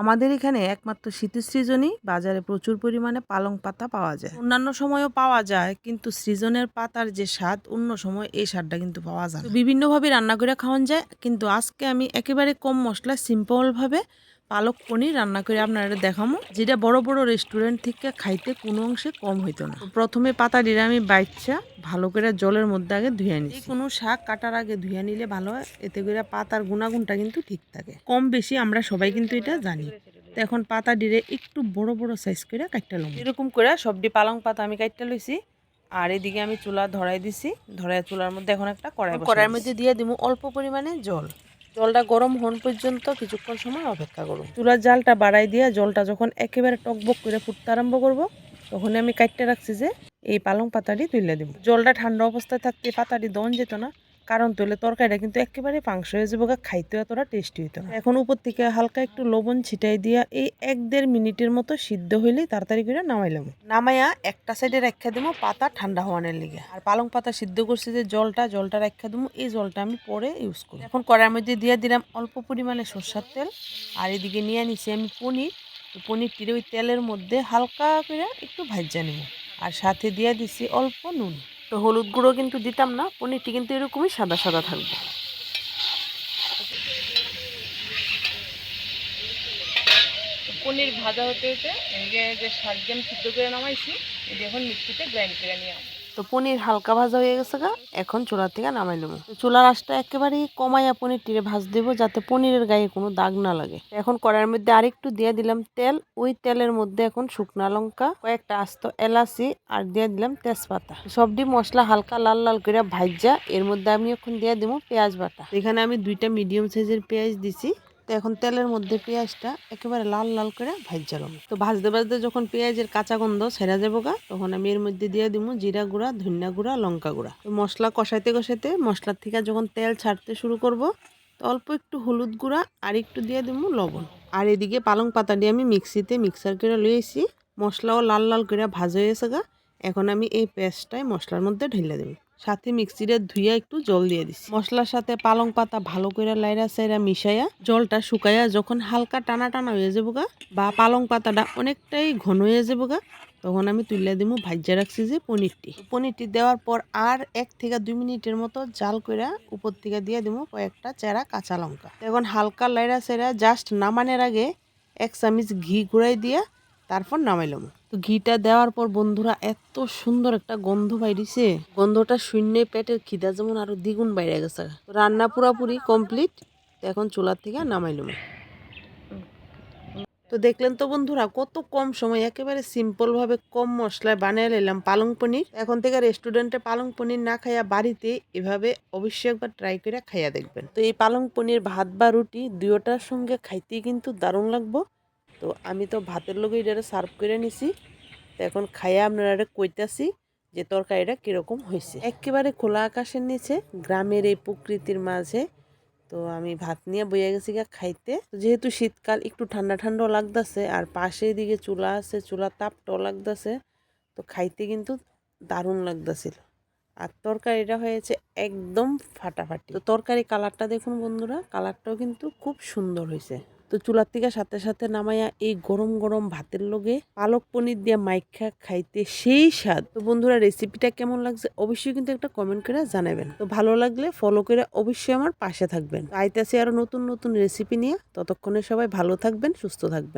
আমাদের এখানে একমাত্র শীতের সিজনই বাজারে প্রচুর পরিমাণে পালং পাতা পাওয়া যায় অন্যান্য সময়ও পাওয়া যায়, কিন্তু সিজনের পাতার যে স্বাদ, অন্য সময় এই স্বাদটা কিন্তু পাওয়া যায়। বিভিন্নভাবে রান্না করে খাওয়ান যায়, কিন্তু আজকে আমি একেবারে কম মশলা সিম্পল ভাবে পালক পনির রান্না করে আপনারা দেখামো যেটা বড় বড় রেস্টুরেন্ট থেকে খাইতে কোনো অংশে কম হইতো না। প্রথমে পাতা ডিরে আমি বাইচ্ছা ভালো করে জলের মধ্যে আগে ধুয়ে নিই কোনো শাক কাটার আগে ধুয়ে নিলে ভালো হয় এতে করে পাতার গুণাগুণটা কিন্তু ঠিক থাকে। কম বেশি আমরা সবাই কিন্তু এটা জানি। তো এখন পাতা ডিরে একটু বড় বড় সাইজ করে কাটতে লম এরকম করে সবটি পালং পাতা আমি কাটতে লইছি আর এদিকে আমি চুলা ধরাই দিছি ধরাই চুলার মধ্যে এখন একটা কড়াই কড়াইয়ের মধ্যে দিয়ে দিব অল্প পরিমাণে জল। জলটা গরম হন পর্যন্ত কিছুক্ষণ সময় অপেক্ষা করব চুলার জালটা বাড়াই দিয়ে জলটা যখন একেবারে টকবক করে ফুটতে আরম্ভ করব তখন আমি কাটতে রাখছি যে এই পালং পাতাটি তুলে দেব। জলটা ঠান্ডা অবস্থায় থাকতে পাতাটি দন যেত না কারণ তুলে তরকারিটা কিন্তু একেবারে পাংশ হয়ে যাব খাইতে এতটা টেস্টি হইতো না। এখন উপর থেকে হালকা একটু লবণ ছিটাই দিয়া এই এক দেড় মিনিটের মতো সিদ্ধ হইলেই তাড়াতাড়ি করে নামাইলাম নামাইয়া একটা সাইডে রাখা দিব পাতা ঠান্ডা হওয়ানোর লিগে। আর পালং পাতা সিদ্ধ করছি যে জলটা জলটা রাখা দিব, এই জলটা আমি পরে ইউজ করি। এখন কড়ার মধ্যে দিয়ে দিলাম অল্প পরিমাণে সর্ষার তেল। আর এদিকে নিয়ে নিছি আমি পনির। পনিরটির ওই তেলের মধ্যে হালকা করে একটু ভাজ্যা নিব। আর সাথে দিয়ে দিছি অল্প নুন। তো হলুদ গুঁড়ো কিন্তু দিতাম না, পনিরটি কিন্তু এরকমই সাদা সাদা থাকবে। পনির ভাজা হতে হতে যে শাক সিদ্ধ করে নামাইছি এখন মিক্সিতে গ্রাইন্ড করে নিয়ে তো পনির হালকা ভাজা হয়ে গেছে গা, এখন চুলা থেকে নামাই নেব। চুলার আঁচটা একেবারেই কমাইয়া পনির টিরে ভাজ দেব যাতে পনিরের গায়ে কোনো দাগ না লাগে। এখন কড়াইয়ের মধ্যে আরেকটু দিয়ে দিলাম তেল, ওই তেলের মধ্যে এখন শুকনা লঙ্কা, কয়েকটা আস্ত এলাচি আর দিয়ে দিলাম তেজপাতা। সবটি মশলা হালকা লাল লাল করে ভাজা এর মধ্যে আমি এখন দিয়ে দিব পেঁয়াজ বাটা। এখানে আমি দুইটা মিডিয়াম সাইজের পেঁয়াজ দিছি। তো এখন তেলের মধ্যে পেঁয়াজটা একেবারে লাল লাল করে ভাজলাম তো ভাজতে ভাজতে যখন পেঁয়াজের কাঁচা গন্ধ সেরা যাব গা, তখন আমি এর মধ্যে দিয়ে দিব জিরা গুঁড়া, ধনিয়া গুঁড়া, লঙ্কা গুঁড়া। তো মশলা কষাইতে কষাইতে মশলার থেকে যখন তেল ছাড়তে শুরু করব, তো অল্প একটু হলুদ গুঁড়া আর একটু দিয়ে দিব লবণ। আর এদিকে পালং পাতা দিয়ে আমি মিক্সিতে মিক্সার করে লিয়েছি মশলাও লাল লাল করে ভাজা হয়েছে গা। এখন আমি এই পেস্টটাই মশলার মধ্যে ঢেলে দেবো। সাথে মিক্সিরে ধুইয়া একটু জল দিয়ে দিছি। মশলার সাথে পালং পাতা ভালো করে লাইরা সাইরা মিশাইয়া জলটা শুকাইয়া যখন হালকা টানা টানা হয়ে যাব গা বা পালং পাতাটা অনেকটাই ঘন হয়ে যাব গা তখন আমি তুলে দিব ভাজ্যা রাখছি যে পনিরটি। পনিরটি দেওয়ার পর আর এক থেকে দুই মিনিটের মতো জাল কইরা উপর থেকে দিয়ে দিব কয়েকটা চেরা কাঁচা লঙ্কা। এখন হালকা লাইরা সেরা জাস্ট নামানোর আগে এক চামিচ ঘি ঘুরাই দিয়া তারপর নামাইলাম তো ঘিটা দেওয়ার পর বন্ধুরা এত সুন্দর একটা গন্ধ বাইরিছে। গন্ধটা শূন্যে পেটের খিদা যেমন আরও দ্বিগুণ বাইরে গেছে। রান্না পুরাপুরি কমপ্লিট এখন চুলার থেকে নামাইলাম তো দেখলেন তো বন্ধুরা, কত কম সময় একেবারে সিম্পল ভাবে কম মশলায় বানিয়ে নিলাম পালং পনির। এখন থেকে রেস্টুরেন্টে পালং পনির না খাইয়া বাড়িতে এভাবে অবশ্যই একবার ট্রাই করে খাইয়া দেখবেন। তো এই পালং পনির ভাত বা রুটি দুয়োটার সঙ্গে খাইতেই কিন্তু দারুণ লাগবো। তো আমি তো ভাতের লগে এটা সার্ভ করে নিছি। তো এখন খাইয়া আপনারা কইতাছি যে তরকারিটা কীরকম হয়েছে একেবারে খোলা আকাশের নিচে, গ্রামের এই প্রকৃতির মাঝে। তো আমি ভাত নিয়ে বইয়া গেছি গা খাইতে। যেহেতু শীতকাল, একটু ঠান্ডা ঠান্ডাও লাগতেছে, আর পাশে দিকে চুলা আছে চুলা তাপটাও লাগতেছে। তো খাইতে কিন্তু দারুণ লাগতেছিল। আর তরকারিটা হয়েছে একদম ফাটাফাটি। তো তরকারি কালারটা দেখুন বন্ধুরা, কালারটাও কিন্তু খুব সুন্দর হয়েছে তো চুলার থেকে সাথে সাথে নামাইয়া এই গরম গরম ভাতের লোগে পালক পনির দিয়ে মাইখা খাইতে সেই স্বাদ। তো বন্ধুরা রেসিপিটা কেমন লাগছে অবশ্যই কিন্তু একটা কমেন্ট করে জানাবেন। তো ভালো লাগলে ফলো করে অবশ্যই আমার পাশে থাকবেন। আইতাছি আরও নতুন নতুন রেসিপি নিয়ে। ততক্ষণে সবাই ভালো থাকবেন, সুস্থ থাকবেন।